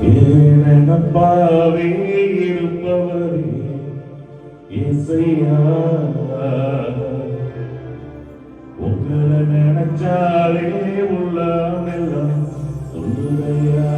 ஏனப்பாவே இருப்பவரே இசையா உங்களை நினைச்சாலே உள்ளமெல்லாம் சொல்லுதையா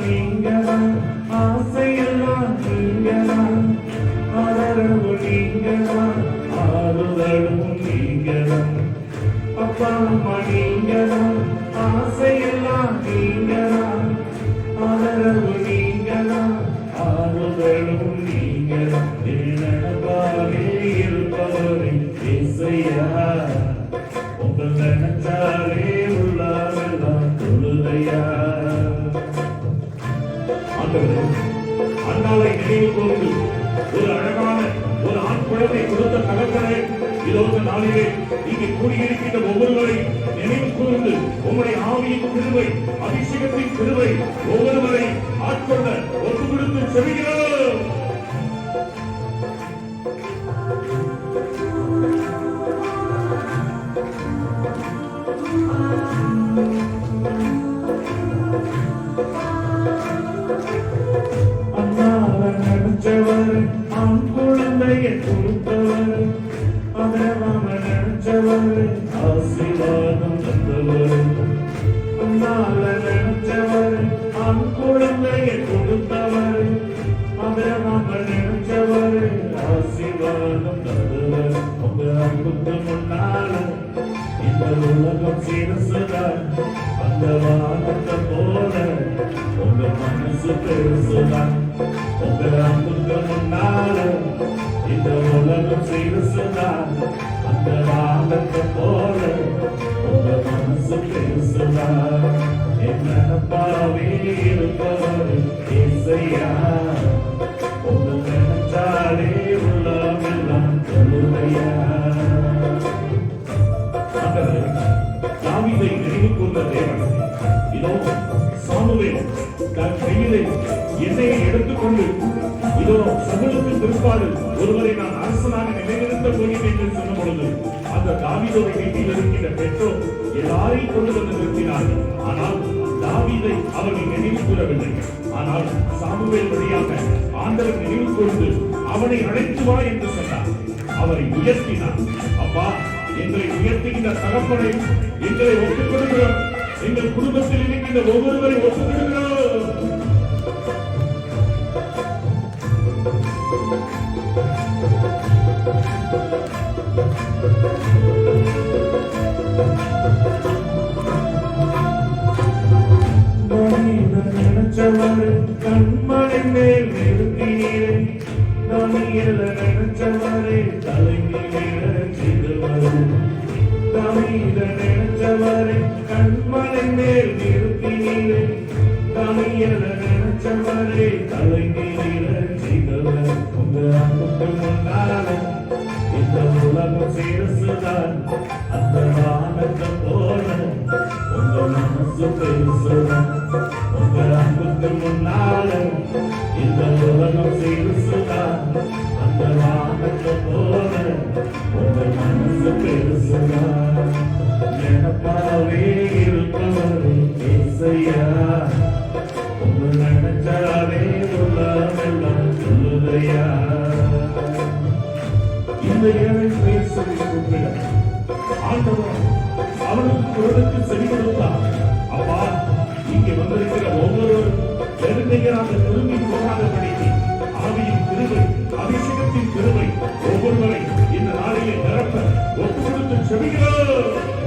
அம்மா ஆசையெல்லாம் நீங்கதான் ஆதரவு நீங்கதான் ஆறுதலும் நீங்கதான் அப்பா அம்மா ஆசையெல்லாம் ஆதரவு நினைவு கூர்ந்து ஒரு அழகான ஒரு ஆண் குழந்தை கொடுத்த தகப்பனே இதோ நாளிலே இங்கே கூடியிருக்கின்ற ஒவ்வொருவரை நினைவு கூர்ந்து உங்களுடைய ஆவியின் கிருபை அபிஷேகத்தின் கிருபை ஒவ்வொருவரை ஆட்கொள்ள ஒப்பு கொடுத்து செல்கிறார் ஆசீர்வாதம் தந்தவர் அண்ணாவ நினைச்சவர் ஆண் குழந்தையை கொடுத்தவர் அதரவாம நினைச்சவர் ஆசீர்வாதம் தந்தவர் உங்க அன்புக்கு முன்னால இந்த உலகம் சிறுசுதான் அந்த வானத்தை போல உங்க மனசு பெருசுதான் உங்க அன்புக்கு முன்னால இந்த உலகம் சிறுசுதான் அந்த வானத்தை போல உங்க மனசு பெருசுதான் என்ன பாவே இருப்பவர் இசையா உங்க நினைச்சாலே உள்ளமெல்லாம் தொழுவையா ஆண்டவரே, நினைவு கொண்ட தேவன் இதோ சாமுவேல் தன் கையிலே என்னை எடுத்துக்கொண்டு இதோ சகலுக்கு பிற்பாடு ஒருவரை நான் அவனை அழைத்து வா என்று சொன்னார். அவரை உயர்த்தினார். அப்பா எங்களை உயர்த்துகின்ற தகப்பனை எங்களை ஒப்புக் கொடுக்கிறோம் எங்கள் குடும்பத்தில் இருக்கின்ற ஒவ்வொருவரை ஒப்புக் கொடுக்கிறோம் தமிழ நினைச்சவரே தலைமையில செய்தவர் நினைச்சவரே கண்மலை மேல் நிறுத்தினீரே தமிழ நினைச்சவரே தலைமையில செய்தவர் உங்க அன்புக்கு முன்னால இந்த உலகம் சிறுசுதான் அந்த வானத்தை போல உங்க மனசு பெருசுதான் உங்க அன்புக்கு முன்னால இந்த உலகம் சிறுசுதான் இரவில் பெயர் சொல்லி கூப்பிடும் ஆண்டவர் அவனுக்கு குரலுக்கு செவி கொடுத்தார் அப்பா இங்கே வந்திருக்கிற ஒவ்வொருவரும் நெருங்குகிறாக திரும்பி போகாதபடி ஆவியின் திருவை அபிஷேகத்தின் திருவை ஒவ்வொருவரை இந்த நாளிலே நிரப்ப ஒப்பு கொடுத்து செவிகிறோம்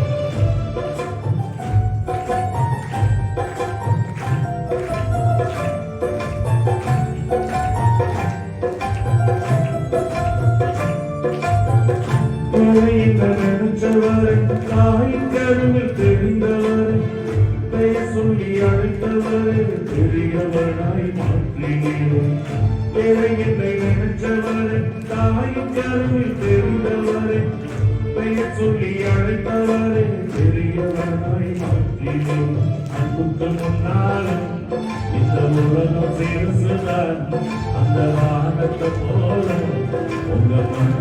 பெரியவனாய் மாற்றினீர் தாயின் கருவில் தெரிந்தவர் பெயர் சொல்லி அழைத்தவர் பெரியவனாய் மாற்றினீர் அன்புக்கு முன்னாலும் இந்த உலகம் சிறுசுதான் அந்த வானத்தை போல உங்க மனசு பெருசுதான் அன்புக்கு முன்னாலும் இந்த உலகம் சிறுசுதான் அந்த வானத்தை போல உங்க மனசு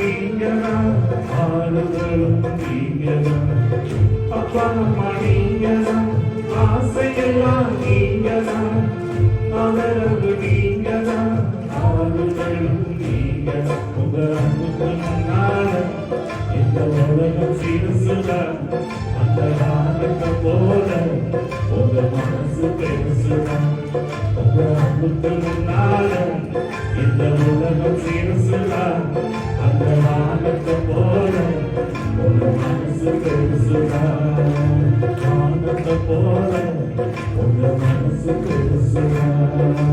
ஆதரவு நீங்கதான் ஆளுதலும் நீங்கதான் அப்பா அம்மா நீங்கதான் ஆசையெல்லாம் நீங்கதான் ஆதரவு நீங்கதான் ஆளுதலும் நீங்கதான் உங்க அன்புக்கு முன்னால இந்த உலகம் சிறுசுதான் அந்த வானத்தை போல உங்க மனசு பெருசுதான் உங்க அன்புக்கு முன்னால இந்த உலகம் சிறுசுதான் அந்த வானத்தை போல உங்க மனசு பெருசுதான் வானத்தை போல உங்க மனசு பெருசுதான்